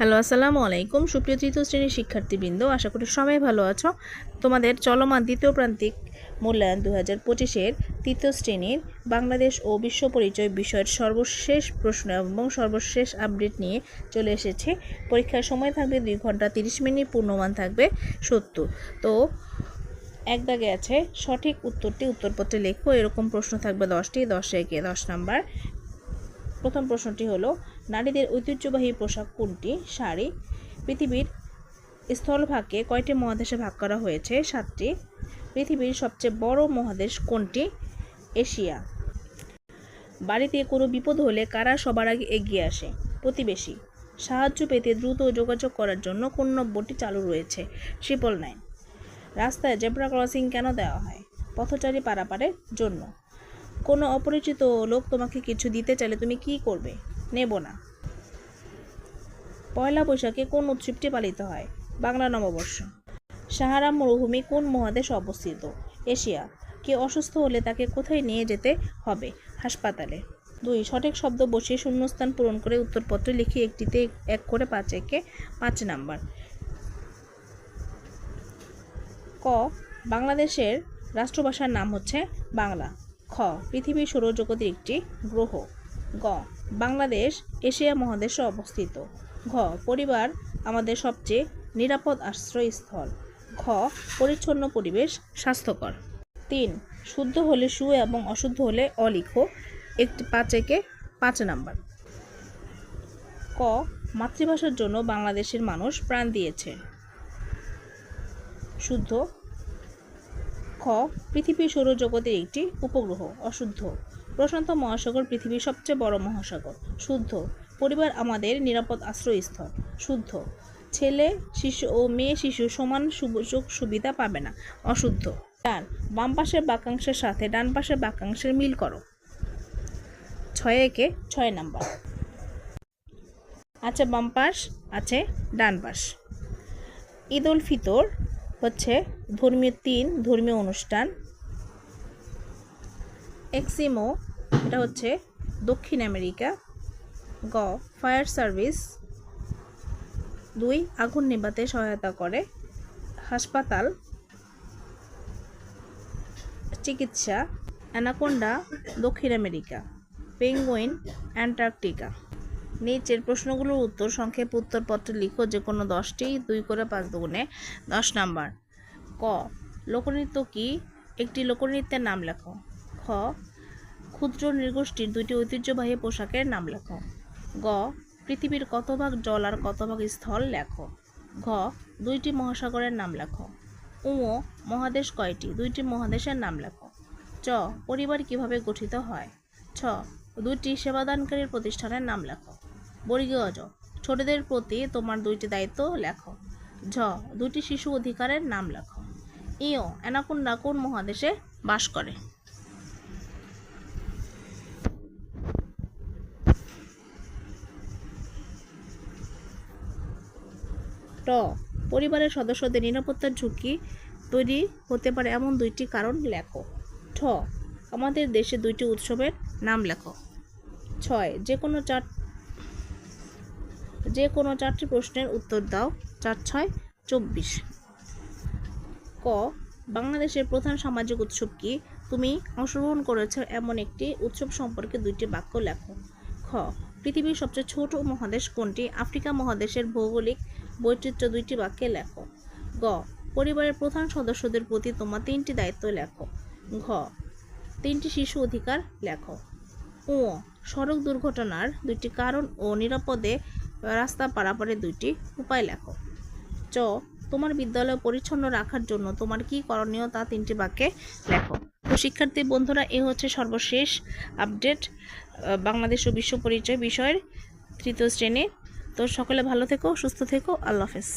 Hello, আসসালামু আলাইকুম। সুপ্রিয় তৃতীয় শ্রেণির শিক্ষার্থীবৃন্দ, আশা করি সবাই ভালো আছো। তোমাদের চলমান দ্বিতীয় প্রান্তিক মূল্যায়ন দু হাজার পঁচিশের তৃতীয় শ্রেণির বাংলাদেশ ও বিশ্ব পরিচয় বিষয়ের সর্বশেষ প্রশ্ন এবং সর্বশেষ আপডেট নিয়ে চলে এসেছে। পরীক্ষার সময় থাকবে দুই ঘণ্টা তিরিশ মিনিট, পূর্ণমান থাকবে সত্তর। তো, এক দাগে আছে, সঠিক উত্তরটি উত্তরপত্রে লেখো, এরকম প্রশ্ন থাকবে দশটি, দশ একে দশ নাম্বার। প্রথম প্রশ্নটি হলো নারীদের ঐতিহ্যবাহী পোশাক কোনটি? শাড়ি। পৃথিবীর স্থলভাগকে কয়টি মহাদেশে ভাগ করা হয়েছে? সাতটি। পৃথিবীর সবচেয়ে বড় মহাদেশ কোনটি? এশিয়া। বাড়িতে কোনো বিপদ হলে কারা সবার আগে এগিয়ে আসে? প্রতিবেশী। সাহায্য পেতে দ্রুত যোগাযোগ করার জন্য কোন নম্বরটি চালু রয়েছে? Triple nine. রাস্তায় জেব্রা ক্রসিং কেন দেওয়া হয়? পথচারী পারাপারের জন্য। কোনো অপরিচিত লোক তোমাকে কিছু দিতে চাইলে তুমি কি করবে? নেব না। পয়লা বৈশাখে কোন উৎসবটি পালিত হয়? বাংলা নববর্ষ। সাহারা মরুভূমি কোন মহাদেশে অবস্থিত? এশিয়া। কে অসুস্থ হলে তাকে কোথায় নিয়ে যেতে হবে? হাসপাতালে। দুই, সঠিক শব্দ বসিয়ে শূন্যস্থান পূরণ করে উত্তরপত্রে লিখে একটিতে এক করে পাঁচ একে পাঁচ নাম্বার। ক, বাংলাদেশের রাষ্ট্রভাষার নাম হচ্ছে বাংলা। খ, পৃথিবীর সৌরজগতের একটি গ্রহ। গ, বাংলাদেশ এশিয়া মহাদেশে অবস্থিত। ঘ, পরিবার আমাদের সবচেয়ে নিরাপদ আশ্রয়স্থল। ঘ, পরিচ্ছন্ন পরিবেশ স্বাস্থ্যকর। তিন, শুদ্ধ হলে সু এবং অশুদ্ধ হলে অলিখ। একটি পাঁচ একে পাঁচ নাম্বার। ক, মাতৃভাষার জন্য বাংলাদেশের মানুষ প্রাণ দিয়েছে। শুদ্ধ। খ পৃথিবীর সৌরজগতের একটি উপগ্রহ, অশুদ্ধ। প্রশান্ত মহাসাগর পৃথিবীর সবচেয়ে বড় মহাসাগর। শুদ্ধ। পরিবার আমাদের নিরাপদ আশ্রয়স্থল। শুদ্ধ। ছেলে, শিশু ও মেয়ে শিশু সমান সুযোগ সুবিধা পাবে না। অশুদ্ধ। ডান বাম পাশের বাক্যাংশের সাথে ডান পাশের বাক্যাংশের মিল করো। ছয় একে ছয় নাম্বার। আছে বাম পাশ, আছে ডান পাশ। ঈদ উল ফিতর হচ্ছে ধর্মীয় তিন, ধর্মীয় অনুষ্ঠান। এক্সিমো এটা হচ্ছে দক্ষিণ আমেরিকা। গ, ফায়ার সার্ভিস। দুই, আগুন নেভাতে সহায়তা করে। হাসপাতাল। চিকিৎসা। অ্যানাকোন্ডা, দক্ষিণ আমেরিকা। Penguin, Antarctica. নিচের প্রশ্নগুলোর উত্তর সংক্ষেপ উত্তরপত্রে লিখো, যে কোনো দশটি, দুই করে পাঁচ দুগুণে দশ নাম্বার। ক, লোকনৃত্য কি? একটি লোকনৃত্যের নাম লেখো। খ ক্ষুদ্র নৃগোষ্ঠীর দুইটি ঐতিহ্যবাহী পোশাকের নাম লেখো। গ, পৃথিবীর কত ভাগ জল আর কত ভাগ স্থল লেখো। ঘ, দুইটি মহাসাগরের নাম লেখো। উম মহাদেশ কয়টি? দুইটি মহাদেশের নাম লেখো। চ, পরিবার কীভাবে গঠিত হয়? ছ, দুইটি সেবাদানকারীর প্রতিষ্ঠানের নাম লেখো। বর্গীয় ছোটদের প্রতি তোমার দুইটি দায়িত্ব লেখো। ঝ, দুইটি শিশু অধিকারের নাম লেখো। ইও অ্যানাকোন্ডা কোন মহাদেশে বাস করে। পরিবারের সদস্যদের নিরাপত্তার ঝুঁকি তৈরি হতে পারে এমন দুইটি কারণ লেখো। ঠ, আমাদের দেশে দুইটি উৎসবের নাম লেখো। ছয়, যে কোনো চার, যে কোনো চারটি প্রশ্নের উত্তর দাও। চার, ছয়, চব্বিশ। ক, বাংলাদেশের প্রধান সামাজিক উৎসব কি? তুমি অংশগ্রহণ করেছ এমন একটি উৎসব সম্পর্কে দুইটি বাক্য লেখো। খ, পৃথিবীর সবচেয়ে ছোট মহাদেশ কোনটি? আফ্রিকা মহাদেশের ভৌগোলিক বৈচিত্র্য দুইটি বাক্যে লেখো। গ, পরিবারের প্রধান সদস্যদের প্রতি তোমার তিনটি দায়িত্ব লেখো। ঘ, তিনটি শিশু অধিকার লেখো। ও সড়ক দুর্ঘটনার দুইটি কারণ ও নিরাপদে রাস্তা পারাপারের দুইটি উপায় লেখো। চ, তোমার বিদ্যালয় পরিচ্ছন্ন রাখার জন্য তোমার কি করণীয় তা তিনটি বাক্যে লেখো। তো শিক্ষার্থী বন্ধুরা, এ হচ্ছে সর্বশেষ আপডেট বাংলাদেশ ও বিশ্ব পরিচয় বিষয়ের তৃতীয় শ্রেণির তো সকলে ভালো থেকো সুস্থ থেকো আল্লাহ হাফেজ।